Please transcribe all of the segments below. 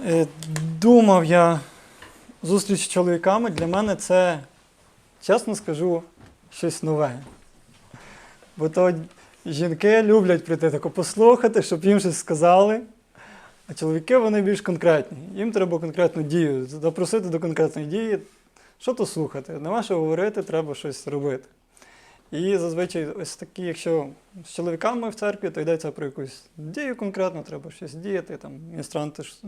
Е, Думав я зустріч з чоловіками, для мене це, чесно скажу, щось нове. Бо то жінки люблять прийти тако послухати, щоб їм щось сказали. А чоловіки вони більш конкретні. Їм треба конкретну дію, запросити до конкретної дії. Що то слухати? Нема що говорити, треба щось робити. І зазвичай, ось такі, якщо з чоловіками в церкві, то йдеться про якусь дію конкретно, треба щось діяти. Там міністранти, ж,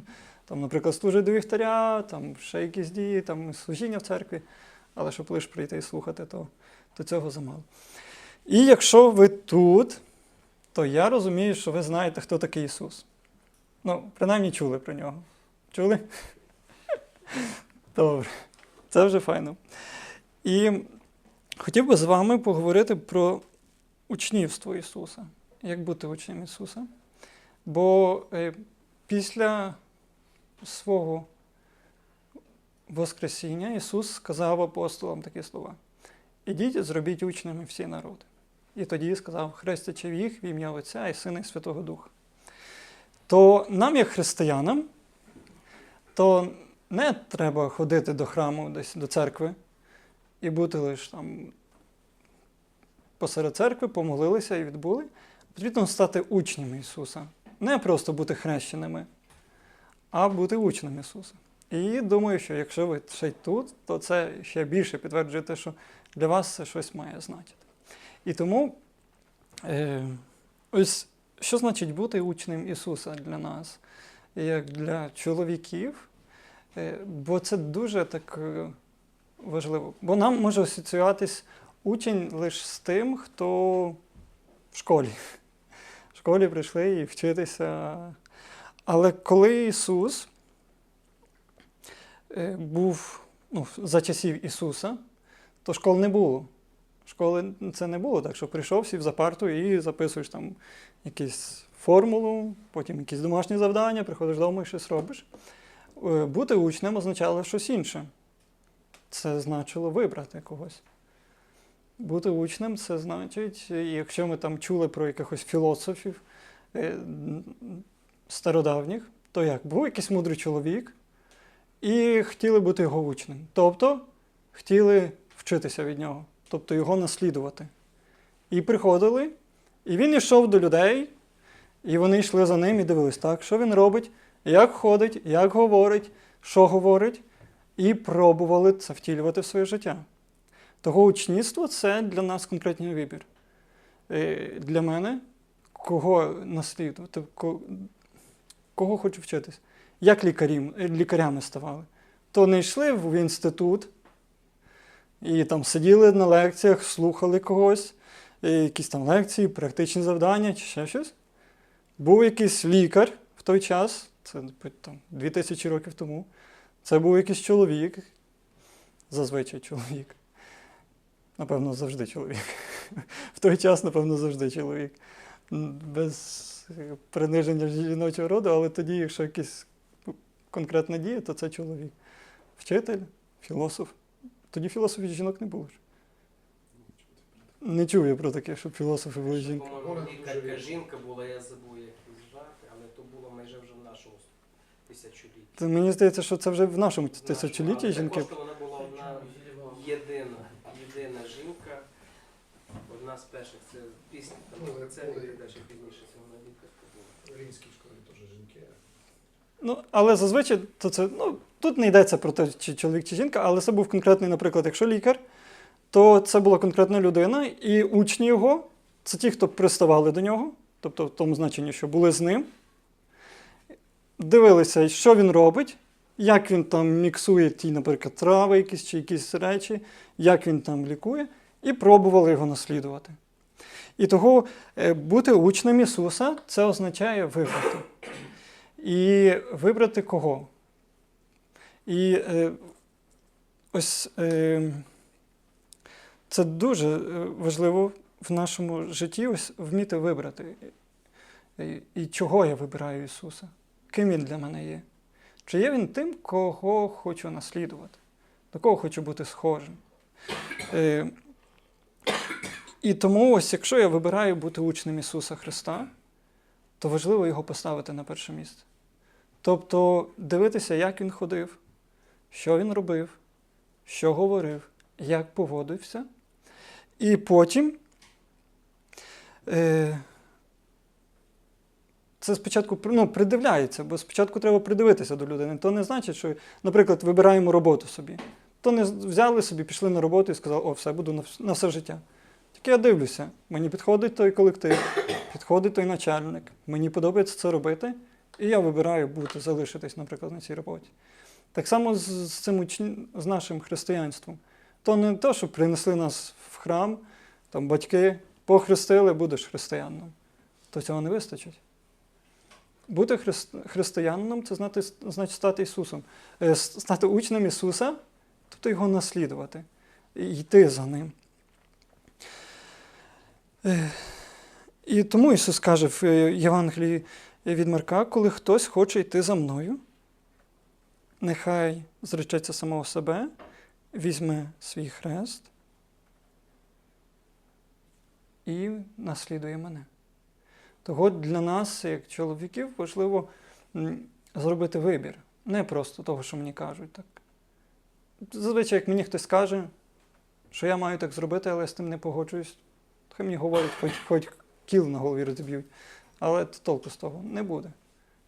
там, наприклад, служать до вівтаря, там ще якісь дії, там служіння в церкві. Але щоб лише прийти і слухати, то, то цього замало. І якщо ви тут, то я розумію, що ви знаєте, хто такий Ісус. Ну, принаймні чули про нього. Чули? Добре. Це вже файно. І хотів би з вами поговорити про учнівство Ісуса. Як бути учнем Ісуса? Бо е, після свого Воскресіння Ісус сказав апостолам такі слова: Ідіть, зробіть учнями всі народи. І тоді сказав, хрестячи їх в ім'я Отця і Сина і Святого Духа. То нам, як християнам, то не треба ходити до храму, десь до церкви і бути лише там посеред церкви, помолилися і відбули. Потрібно стати учнями Ісуса. Не просто бути хрещеними, а бути учнем Ісуса. І думаю, що якщо ви ще й тут, то це ще більше підтверджує те, що для вас це щось має значити. І тому е, ось що значить бути учнем Ісуса для нас, як для чоловіків, Е, бо це дуже так е, важливо. Бо нам може асоціюватись учень лише з тим, хто в школі. В школі прийшли і вчитися. Але коли Ісус е, був ну, за часів Ісуса, то школ не було. Школи це не було так, що прийшов, сів за парту і записуєш там якусь формулу, потім якісь домашні завдання, приходиш додому і щось робиш. Е, Бути учнем означало щось інше. Це значило вибрати когось. Бути учнем це значить, якщо ми там чули про якихось філософів е, стародавніх, то як? Був якийсь мудрий чоловік, і хотіли бути його учнем. Тобто хотіли вчитися від нього, тобто його наслідувати. І приходили, і він йшов до людей, і вони йшли за ним і дивились, так, що він робить, як ходить, як говорить, що говорить, і пробували це втілювати в своє життя. Того учнівство це для нас конкретний вибір. Е, Для мене, кого наслідувати, кого хочу вчитись. Як лікарів, е, лікарями ставали. То не йшли в інститут і там сиділи на лекціях, слухали когось, е, якісь там лекції, практичні завдання чи ще щось. Був якийсь лікар в той час, це там, 2000 років тому. Це був якийсь чоловік, зазвичай чоловік. Напевно, завжди чоловік. В той час, напевно, завжди чоловік. Без е, приниження жіночого роду, але тоді, якщо якась конкретна дія, то це чоловік. Вчитель, філософ. Тоді філософів жінок не було. Не чув я про таке, щоб філософи були жінки. Жінка була, я забув, як її звати, але то було майже вже в нашому тисячолітті. Це, мені здається, що це вже в нашому тисячолітті жінки. Також вона була одна єдина, єдина жінка, одна з перших, це пісня, там Ну, це були- і далі пізніше це вона лікарка була. В римській школі теж жінки. Ну, але зазвичай то це, ну, тут не йдеться про те, чи чоловік, чи жінка, але це був конкретний, наприклад, якщо лікар, то це була конкретна людина, і учні його це ті, хто приставали до нього, тобто в тому значенні, що були з ним, дивилися, що він робить, як він там міксує ті, наприклад, трави якісь чи якісь речі, як він там лікує, і пробували його наслідувати. І того е, бути учнем Ісуса це означає вибрати. І вибрати кого? І е, ось е, це дуже е, важливо в нашому житті ось вміти вибрати. І, і чого я вибираю Ісуса? Ким Він для мене є? Чи є Він тим, кого хочу наслідувати? До кого хочу бути схожим? Е, і тому, ось, якщо я вибираю бути учнем Ісуса Христа, то важливо його поставити на перше місце. Тобто дивитися, як він ходив, що він робив, що говорив, як поводився. І потім е, це спочатку ну, придивляється, бо спочатку треба придивитися до людини. То не значить, що, наприклад, вибираємо роботу собі. То не взяли собі, пішли на роботу і сказали, о, все, буду на, все життя. Тільки я дивлюся, мені підходить той колектив, підходить той начальник, мені подобається це робити, і я вибираю бути, залишитись, наприклад, на цій роботі. Так само з, цим учні- з нашим християнством. То не те, що принесли нас в храм, там батьки похрестили, будеш християнином. То цього не вистачить. Бути христ- християнином це знати, значить стати Ісусом, Е, стати учнем Ісуса, тобто його наслідувати, і йти за ним. Е, І тому Ісус каже в е, Євангелії від Марка, коли хтось хоче йти за мною, нехай зречеться самого себе, візьме свій хрест і наслідує мене. Того для нас, як чоловіків, важливо зробити вибір. Не просто того, що мені кажуть. Так. Зазвичай, як мені хтось каже, що я маю так зробити, але я з тим не погоджуюсь, хай мені говорять, хоч, хоч кіл на голові розіб'ють. Але толку з того не буде.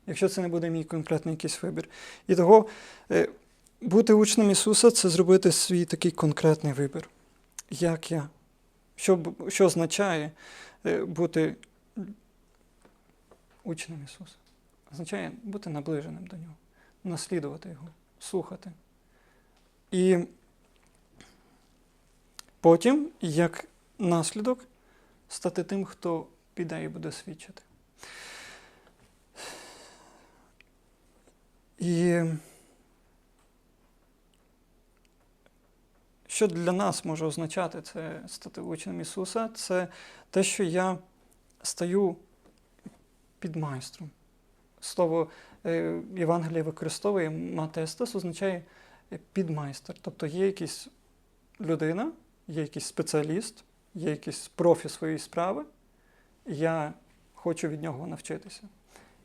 Якщо це не буде мій конкретний якийсь вибір. І того е, бути учнем Ісуса це зробити свій такий конкретний вибір. Як я? Що, що означає е, бути учнем Ісуса? Означає бути наближеним до Нього, наслідувати Його, слухати. І потім, як наслідок, стати тим, хто піде і буде свідчити. І що для нас може означати це стати учнем Ісуса? Це те, що я стаю під майстром. Слово е, Євангелія використовує матестас, означає е, підмайстер. Тобто є якась людина, є якийсь спеціаліст, є якийсь профі своєї справи, я хочу від нього навчитися.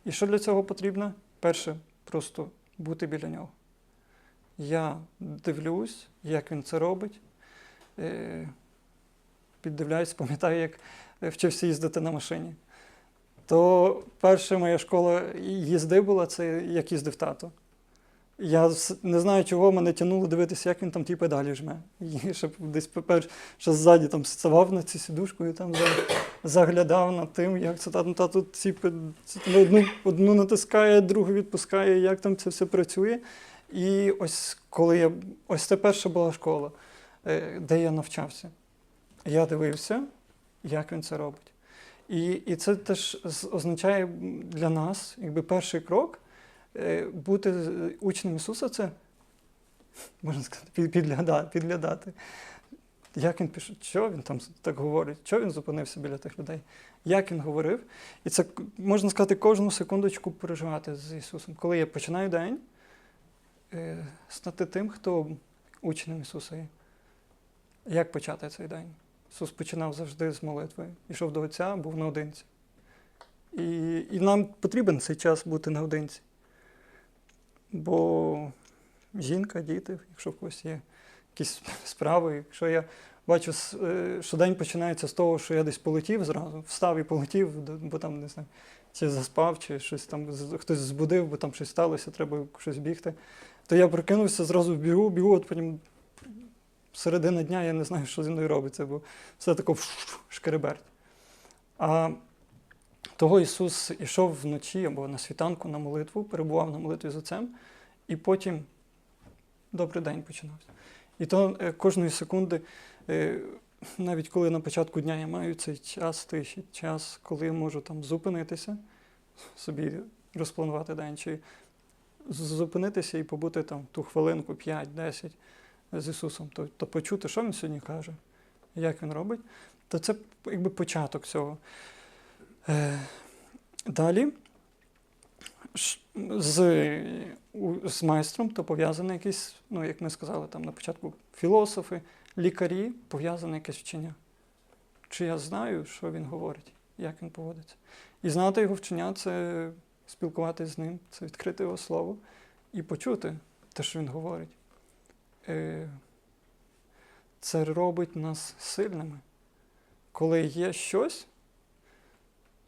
І що для цього потрібно? Перше, просто бути біля нього. Я дивлюсь, як він це робить. Е, Піддивляюсь, пам'ятаю, як вчився їздити на машині. То перша моя школа їзди була, це як їздив тато. Я не знаю, чого мене тягнуло дивитися, як він там ті педалі жме. І щоб десь пепер, що ззаді там ставав на цю сідушку і там заглядав над тим, як це тато, тато ці ці одну, одну натискає, другу відпускає, як там це все працює. І ось коли я. Ось це перша була школа, е, де я навчався. Я дивився, як він це робить. І, і це теж означає для нас, якби перший крок, е, бути учнем Ісуса це, можна сказати, під- підгляда- підглядати. Як він пише, що він там так говорить, що він зупинився біля тих людей, як він говорив. І це можна сказати, кожну секундочку переживати з Ісусом. Коли я починаю день, е, стати тим, хто учнем Ісуса. Як почати цей день? Ісус починав завжди з молитви. Ішов до Отця, був наодинці. І, і нам потрібен цей час бути наодинці. Бо жінка, діти, якщо в когось є якісь справи, якщо я бачу, е, що день починається з того, що я десь полетів зразу, встав і полетів, бо там не знаю, чи заспав, чи щось там хтось збудив, бо там щось сталося, треба щось бігти. То я прокинувся, зразу бігу, бігу, от потім середина дня я не знаю, що зі мною робиться, бо все тако шкереберть. А того Ісус ішов вночі або на світанку на молитву, перебував на молитві з Отцем, і потім добрий день починався. І то е, кожної секунди, е, навіть коли на початку дня я маю цей час тиші, час, коли я можу там зупинитися, собі розпланувати день, чи зупинитися і побути там ту хвилинку, 5-10 з Ісусом, то, то почути, що Він сьогодні каже, як Він робить, то це якби початок цього. Е, далі з, з майстром то пов'язане якесь, ну, як ми сказали там на початку, філософи, лікарі, пов'язане якесь вчення. Чи я знаю, що він говорить, як він поводиться. І знати його вчення це спілкуватися з ним, це відкрити його слово і почути те, що він говорить. Е, Це робить нас сильними. Коли є щось,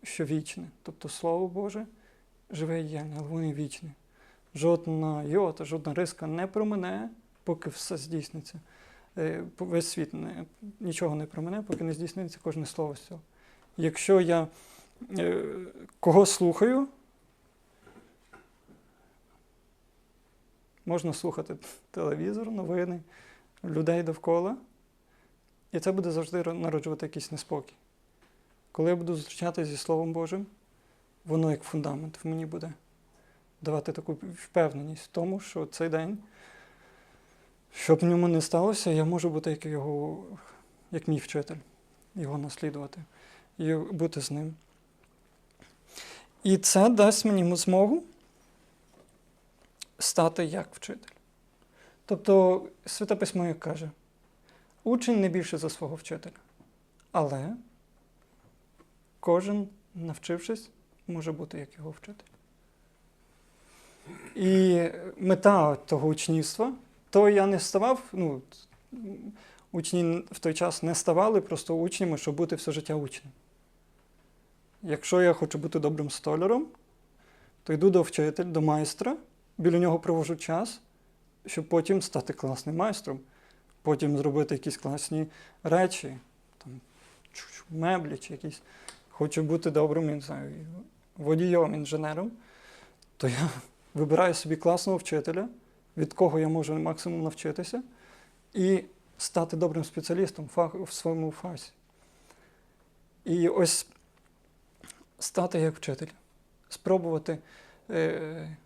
що вічне, тобто Слово Боже живе і є, але воно вічне. Жодна йота, жодна риска не промине, поки все здійсниться. Е, Весь світ не, нічого не промине, поки не здійсниться кожне слово з цього. Якщо я е, кого слухаю, можна слухати телевізор, новини, людей довкола, і це буде завжди народжувати якийсь неспокій. Коли я буду зустрічатися зі Словом Божим, воно як фундамент в мені буде давати таку впевненість в тому, що цей день, щоб в ньому не сталося, я можу бути як його, як мій вчитель, його наслідувати і бути з ним. І це дасть мені змогу стати як вчитель. Тобто, Святе Письмо як каже, учень не більше за свого вчителя. Але кожен, навчившись, може бути як його вчитель. І мета того учнівства, то я не ставав, ну, учні в той час не ставали просто учнями, щоб бути все життя учнем. Якщо я хочу бути добрим столяром, то йду до вчителя, до майстра, біля нього провожу час, щоб потім стати класним майстром, потім зробити якісь класні речі, там, меблі чи якісь. Хочу бути добрим, не знаю, водієм, інженером, то я вибираю собі класного вчителя, від кого я можу максимум навчитися, і стати добрим спеціалістом в своєму фасі. І ось стати як вчитель, спробувати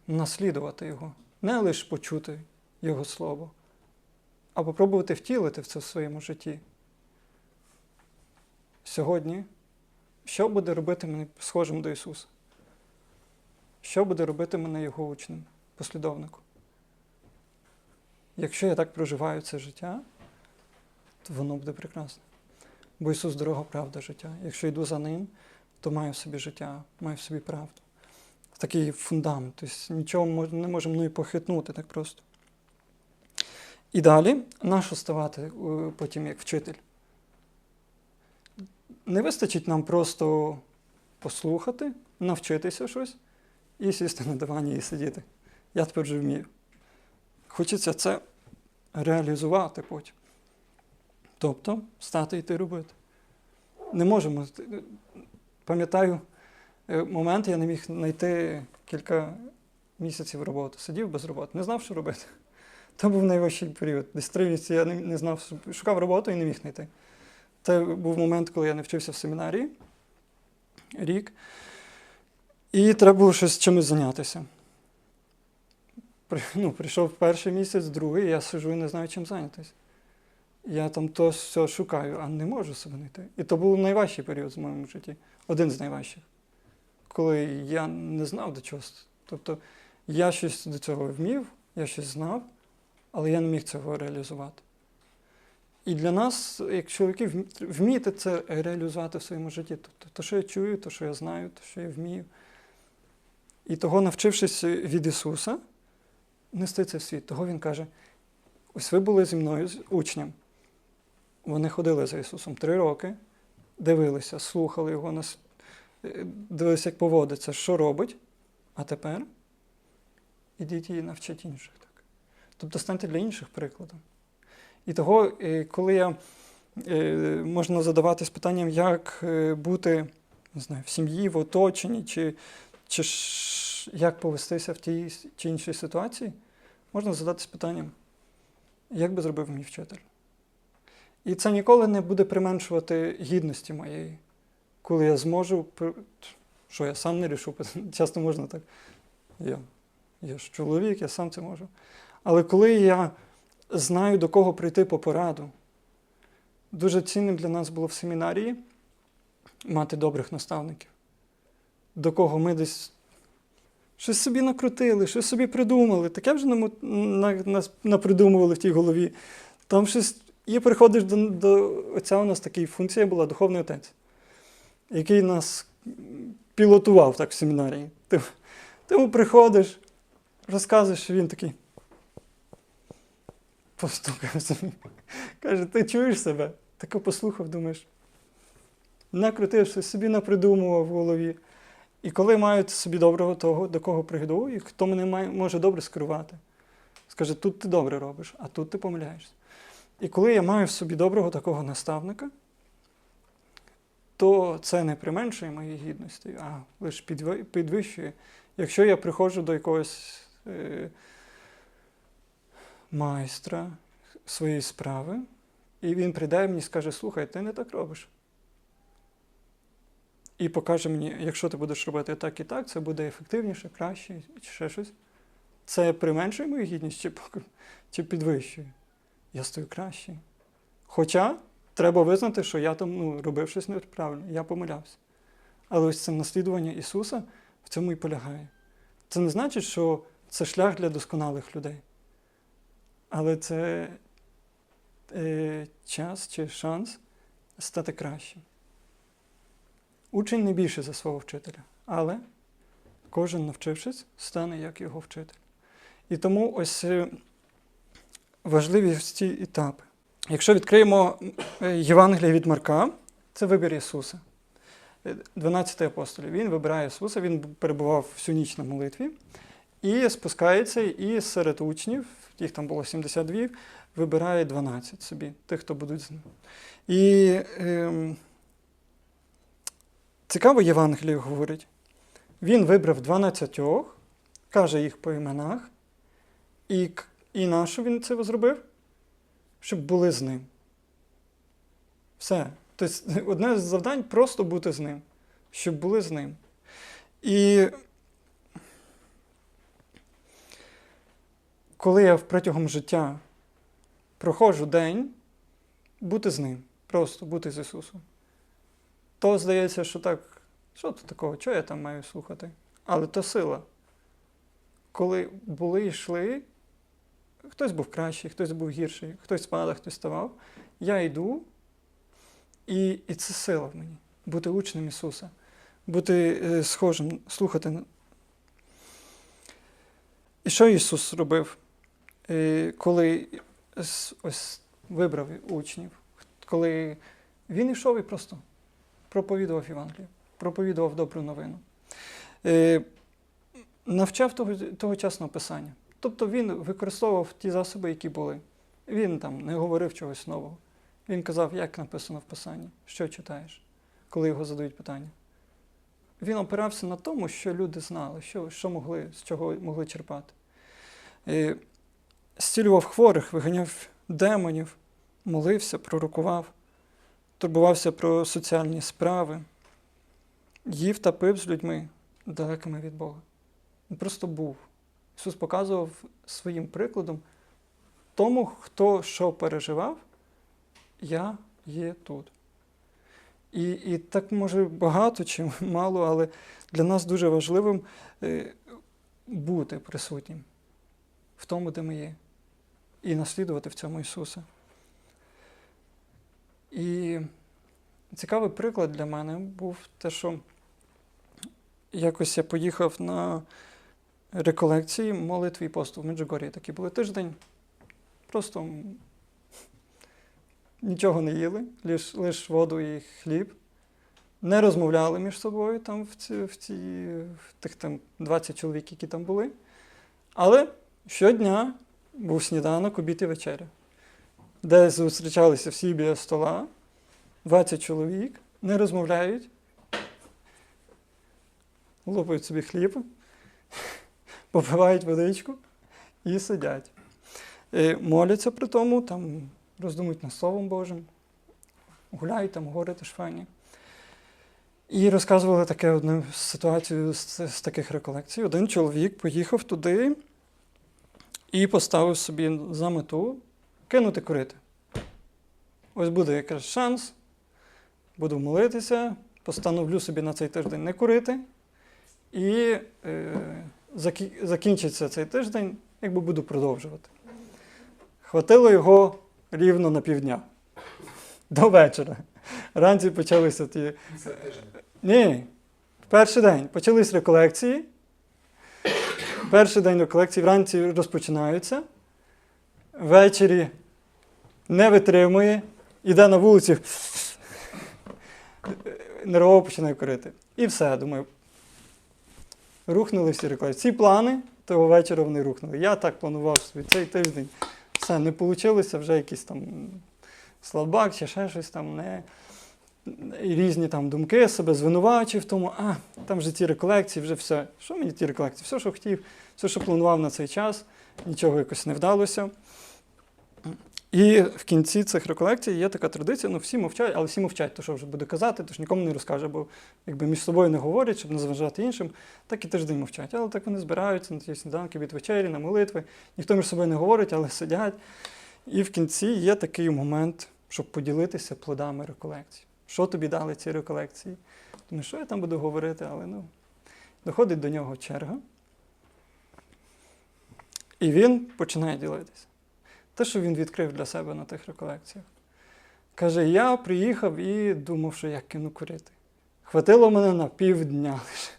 наслідувати його, не лише почути його слово, а попробувати втілити це в своєму житті. Сьогодні, що буде робити мене схожим до Ісуса? Що буде робити мене Його учнем, послідовником? Якщо я так проживаю це життя, то воно буде прекрасне. Бо Ісус дорога, правда, життя. Якщо йду за Ним, то маю в собі життя, маю в собі правду. Такий фундамент. Тобто нічого не може мною похитнути так просто. І далі, нащо ставати е, потім як вчитель? Не вистачить нам просто послухати, навчитися щось і сісти на дивані і сидіти. Я тепер вже вмію. Хочеться це реалізувати потім. Тобто стати йти робити. Не можемо. Пам'ятаю е, момент, я не міг знайти кілька місяців роботи. Сидів без роботи, не знав, що робити. Це був найважчий період. Десь три місяці я не, не знав, шукав роботу і не міг знайти. Це був момент, коли я не вчився в семінарії рік. І треба було щось чимось зайнятися. При- Ну, прийшов перший місяць, другий, я сижу і не знаю, чим зайнятися. Я там то все шукаю, а не можу себе знайти. І то був найважчий період в моєму житті. Один з найважчих. Коли я не знав до чого. Тобто я щось до цього вмів, я щось знав, але я не міг цього реалізувати. І для нас, як чоловіків, вміти це реалізувати в своєму житті. Тобто, то, що я чую, то, що я знаю, то, що я вмію. І того, навчившись від Ісуса, нести це в світ. Того Він каже: ось ви були зі мною з учнем. Вони ходили за Ісусом три роки, дивилися, слухали його, е, як поводиться, що робить, а тепер ідіть і навчіть інших. Так. Тобто станьте для інших прикладом. І того, е, коли я е, можна задаватись питанням, як е, бути не знаю, в сім'ї, в оточенні, чи, чи як повестися в тій чи іншій ситуації, можна задатись питанням, як би зробив мій вчитель? І це ніколи не буде применшувати гідності моєї, коли я зможу, що я сам не рішу, часто можна так. Я, я ж чоловік, я сам це можу. Але коли я знаю, до кого прийти по пораду, дуже цінним для нас було в семінарії мати добрих наставників, до кого ми десь щось собі накрутили, щось собі придумали. Таке вже нам, на, нас напридумували в тій голові. Там щось. І приходиш до, до оця у нас така функція була духовний отець, який нас пілотував так в семінарії. Ти Ти приходиш, розказуєш, що він такий. Постукав собі. Каже, ти чуєш себе? Тако послухав, думаєш. Накрутився, собі напридумував в голові. І коли мають собі доброго того, до кого прийду, і хто мене має, може добре скерувати. Скаже, тут ти добре робиш, а тут ти помиляєшся. І коли я маю в собі доброго такого наставника, то це не применшує моєї гідності, а лише підвищує. Якщо я приходжу до якогось е, майстра своєї справи, і він прийде і скаже, слухай, ти не так робиш. І покаже мені, якщо ти будеш робити так і так, це буде ефективніше, краще, чи ще щось. Це применшує мою гідність чи, підвищує? Я стою кращий. Хоча треба визнати, що я там ну, робив щось неправильно, я помилявся. Але ось це наслідування Ісуса в цьому і полягає. Це не значить, що це шлях для досконалих людей. Але це е, час чи шанс стати кращим. Учень не більше за свого вчителя, але кожен, навчившись, стане як його вчитель. І тому ось е, важливі ці етапи. Якщо відкриємо е, Євангеліє від Марка, це вибір Ісуса. Е, 12 апостолів. Він вибирає Ісуса, він перебував всю ніч на молитві і спускається, і серед учнів, їх там було 72, вибирає 12 собі, тих, хто будуть з ним. І ем, цікаво, Євангеліє говорить. Він вибрав 12, каже їх по іменах, і, і на він це зробив? Щоб були з ним. Все. Тобто одне з завдань просто бути з ним, щоб були з ним. І коли я протягом життя проходжу день, бути з ним, просто бути з Ісусом, то здається, що так, що тут такого, що я там маю слухати? Але то сила. Коли були йшли, хтось був кращий, хтось був гірший, хтось спадав, хтось ставав. Я йду, і, і це сила в мені. Бути учнем Ісуса, бути е, схожим, слухати. І що Ісус робив, е, коли ось вибрав учнів, коли Він йшов і просто проповідував Євангелію, проповідував добру новину. Е, навчав того, тогочасного писання. Тобто він використовував ті засоби, які були. Він там не говорив чогось нового. Він казав, як написано в Писанні, що читаєш, коли його задають питання. Він опирався на тому, що люди знали, що, що могли, з чого могли черпати. Е, Зцілював хворих, виганяв демонів, молився, пророкував, турбувався про соціальні справи, їв та пив з людьми далекими від Бога. Він просто був. Ісус показував своїм прикладом тому, хто що переживав, я є тут. І, і так може багато чи мало, але для нас дуже важливим е, бути присутнім в тому, де ми є, і наслідувати в цьому Ісуса. І цікавий приклад для мене був те, що якось я поїхав на реколекції молитві і посту в Меджугорі. Такі були тиждень. Просто нічого не їли, лише лиш воду і хліб. Не розмовляли між собою там в, ці, в, ці, в тих там 20 чоловік, які там були. Але щодня був сніданок, обід і вечеря, де зустрічалися всі біля стола, 20 чоловік, не розмовляють, лопають собі хліб, попивають водичку і сидять. Е, Моляться при тому, там роздумують над Словом Божим, гуляють там, гори файні. І розказували таке одну ситуацію з, з таких реколекцій. Один чоловік поїхав туди і поставив собі за мету кинути курити. Ось буде якраз шанс, буду молитися, постановлю собі на цей тиждень не курити. І е, закінчиться цей тиждень, якби буду продовжувати. Хватило його рівно на півдня. До вечора. Ранці почалися ті. Це тиждень. Ні, перший день почались реколекції. Перший день реколекції вранці розпочинаються, ввечері не витримує, іде на вулиці, нервово починає корити. І все, думаю. Рухнули всі реколекції. Ці плани того вечора вони рухнули. Я так планував собі цей тиждень. Все, не вийшло, вже якийсь там слабак чи ще щось там, не, різні там думки, себе звинувачив в тому, а там же ці реколекції, вже все. Що мені ті реколекції? Все, що хотів, все, що планував на цей час, нічого якось не вдалося. І в кінці цих реколекцій є така традиція, ну всі мовчать, але всі мовчать, то що вже буде казати, то ж нікому не розкаже, бо якби між собою не говорять, щоб не заважати іншим, так і тиждень мовчать. Але так вони збираються на ті сніданки від вечері, на молитви. Ніхто між собою не говорить, але сидять. І в кінці є такий момент, щоб поділитися плодами реколекцій. Що тобі дали ці реколекції? Думаю, що я там буду говорити, але ну. Доходить до нього черга. І він починає ділитися. Те, що він відкрив для себе на тих реколекціях. Каже: я приїхав і думав, що я кину курити. Хватило мене на півдня лише.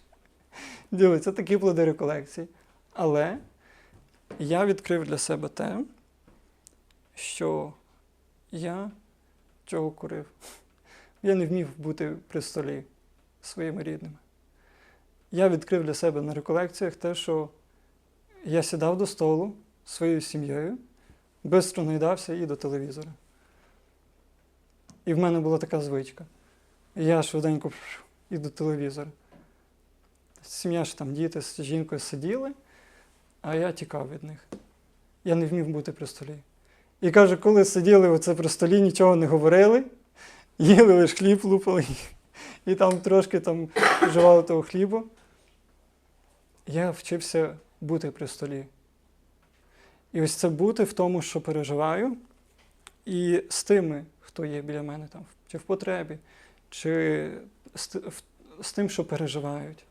Ділиться такі плоди реколекцій. Але я відкрив для себе те, що я чого курив. Я не вмів бути при столі своїми рідними. Я відкрив для себе на реколекціях те, що я сідав до столу своєю сім'єю, швидко наїдався і до телевізора. І в мене була така звичка. Я швиденько і до телевізора. Сім'я ж там діти з жінкою сиділи, а я тікав від них. Я не вмів бути при столі. І каже, коли сиділи оце при столі, нічого не говорили, їли лише хліб лупали, і там трошки там вживали того хлібу. Я вчився бути при столі. І ось це бути в тому, що переживаю, і з тими, хто є біля мене там, чи в потребі, чи з, з тим, що переживають.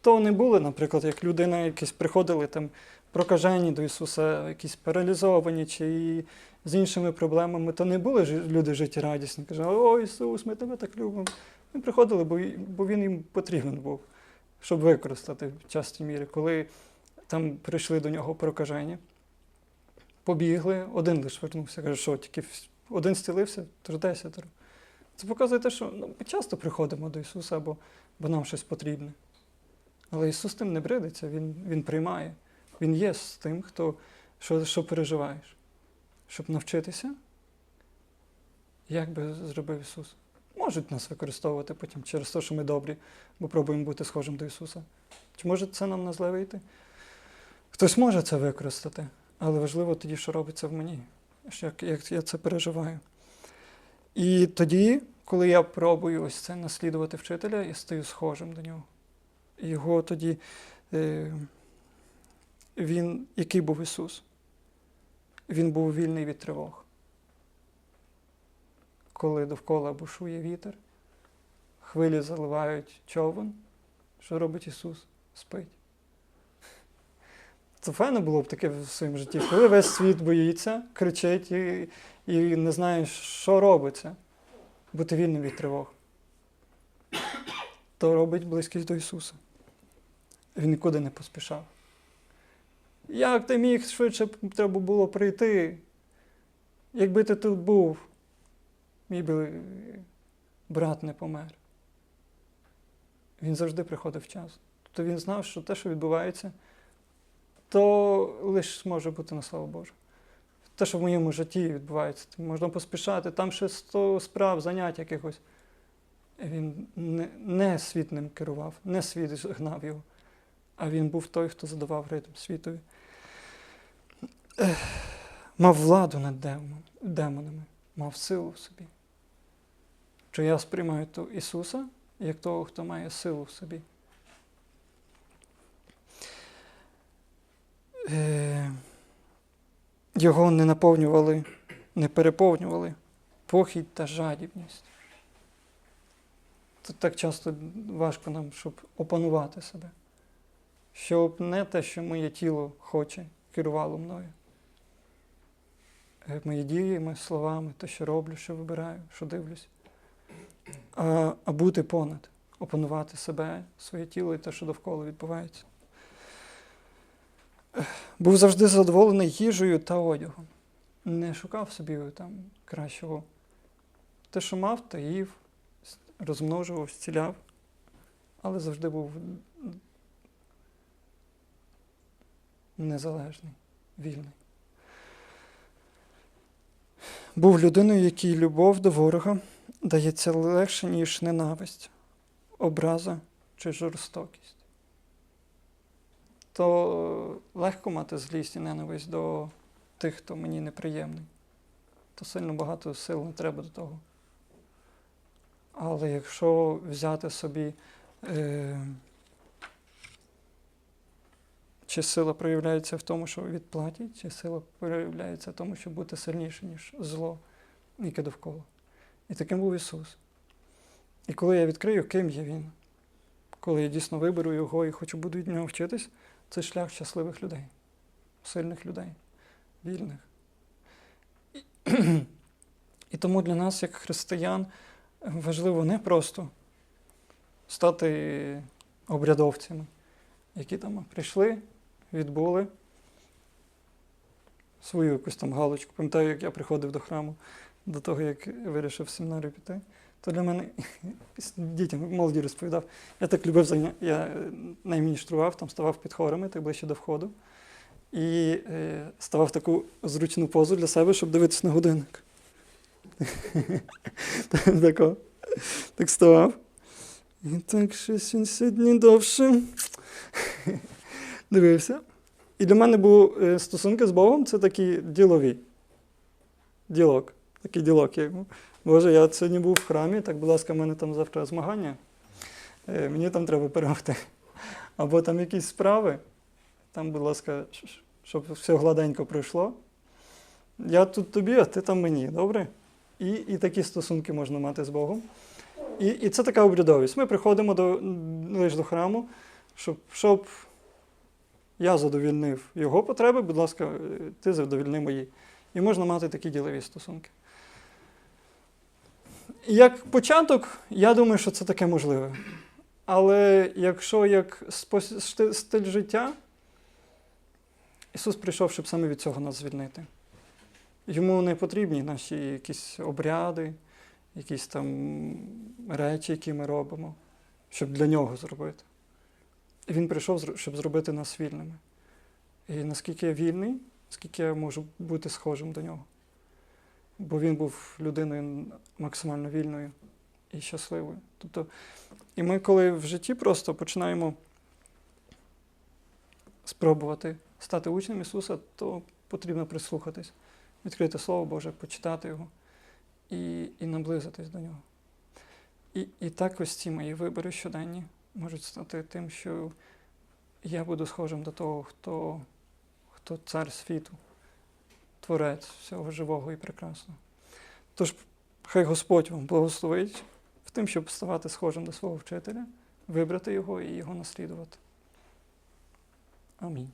То не були, наприклад, як людина, якісь приходили там прокажені до Ісуса, якісь паралізовані чи з іншими проблемами, то не були люди життєрадісні. Каже, о Ісус, ми тебе так любимо. Вони приходили, бо, Він їм потрібен був, щоб використати в частій мірі. Коли там прийшли до нього прокажені, побігли, один лише вернувся. Каже, що тільки один зцілився, тож десятеро. Це показує те, що ну, ми часто приходимо до Ісуса, бо, бо нам щось потрібне. Але Ісус тим не бридиться, Він, він приймає. Він є з тим, хто, що, що переживаєш. Щоб навчитися, як би зробив Ісус. Можуть нас використовувати потім через те, що ми добрі, бо пробуємо бути схожим до Ісуса. Чи може це нам на зле вийти? Хтось може це використати, але важливо тоді, що робиться в мені, як, як я це переживаю. І тоді, коли я пробую ось це наслідувати вчителя, я стаю схожим до нього. Його тоді, е, він, який був Ісус? Він був вільний від тривог. Коли довкола бушує вітер, хвилі заливають човен, що робить Ісус? Спить. Це файно було б таке в своєму житті, коли весь світ боїться, кричить і, і не знає, що робиться, бути вільним від тривог. То робить близькість до Ісуса. Він нікуди не поспішав. Як ти міг швидше треба було прийти? Якби ти тут був, мій би брат не помер. Він завжди приходив час. Тобто він знав, що те, що відбувається, то лише може бути на славу Божу. Те, що в моєму житті відбувається, можна поспішати, там ще 100 справ, занять якихось. Він не, не світ ним керував, не світ гнав його, а він був той, хто задавав ритм світові. Мав владу над демон- демонами, мав силу в собі. Чи я сприймаю Ісуса як того, хто має силу в собі? Його не наповнювали, не переповнювали похідь та жадібність. Тут так часто важко нам, щоб опанувати себе. Щоб не те, що моє тіло хоче, керувало мною. Е, Мої діями, словами, те, що роблю, що вибираю, що дивлюсь. А, а бути понад, опанувати себе, своє тіло і те, що довкола відбувається. Був завжди задоволений їжею та одягом. Не шукав собі там кращого. Те, що мав, то їв, розмножував, зціляв, але завжди був незалежний, вільний. Був людиною, якій любов до ворога дається легше, ніж ненависть, образа чи жорстокість. То легко мати злість і ненависть до тих, хто мені неприємний. То сильно багато сил не треба до того. Але якщо взяти собі, е, чи сила проявляється в тому, що відплатять, чи сила проявляється в тому, щоб бути сильніше, ніж зло, яке довкола. І таким був Ісус. І коли я відкрию, ким є Він, коли я дійсно виберу Його і хочу буду від нього вчитись, це шлях щасливих людей, сильних людей, вільних. І, і тому для нас, як християн, важливо не просто стати обрядовцями, які там прийшли, відбули свою якусь там галочку. Пам'ятаю, як я приходив до храму до того, як вирішив в семінарію піти, то для мене дітям молоді розповідав, я так любив заня... я е, найміністрував, там ставав під хорами, так ближче до входу, і е, ставав таку зручну позу для себе, щоб дивитися на годинник. Так ставав. І так щось він сьогодні довше. Дивився. І для мене був е, стосунки з Богом це такі ділові. Ділок. Такий ділок. Я йому, Боже, я сьогодні був в храмі, так, будь ласка, в мене там завтра змагання. Е, Мені там треба перемогти. Або там якісь справи. Там, будь ласка, щоб все гладенько пройшло. Я тут тобі, а ти там мені, добре? І, і такі стосунки можна мати з Богом. І, і це така обрядовість. Ми приходимо до, лише до храму, щоб, щоб я задовільнив його потреби, будь ласка, е, ти задовільни мої. І можна мати такі ділові стосунки. Як початок, я думаю, що це таке можливе. Але якщо як стиль життя, Ісус прийшов, щоб саме від цього нас звільнити. Йому не потрібні наші якісь обряди, якісь там речі, які ми робимо, щоб для нього зробити. Він прийшов, щоб зробити нас вільними. І наскільки я вільний, скільки я можу бути схожим до нього. Бо він був людиною максимально вільною і щасливою. Тобто, і ми, коли в житті просто починаємо спробувати стати учнем Ісуса, то потрібно прислухатись, відкрити Слово Боже, почитати його і, і наблизитись до нього. І, і так ось ці мої вибори щоденні можуть стати тим, що я буду схожим до того, хто, хто цар світу, творець всього живого і прекрасного. Тож, хай Господь вам благословить в тим, щоб ставати схожим до свого вчителя, вибрати його і його наслідувати. Амінь.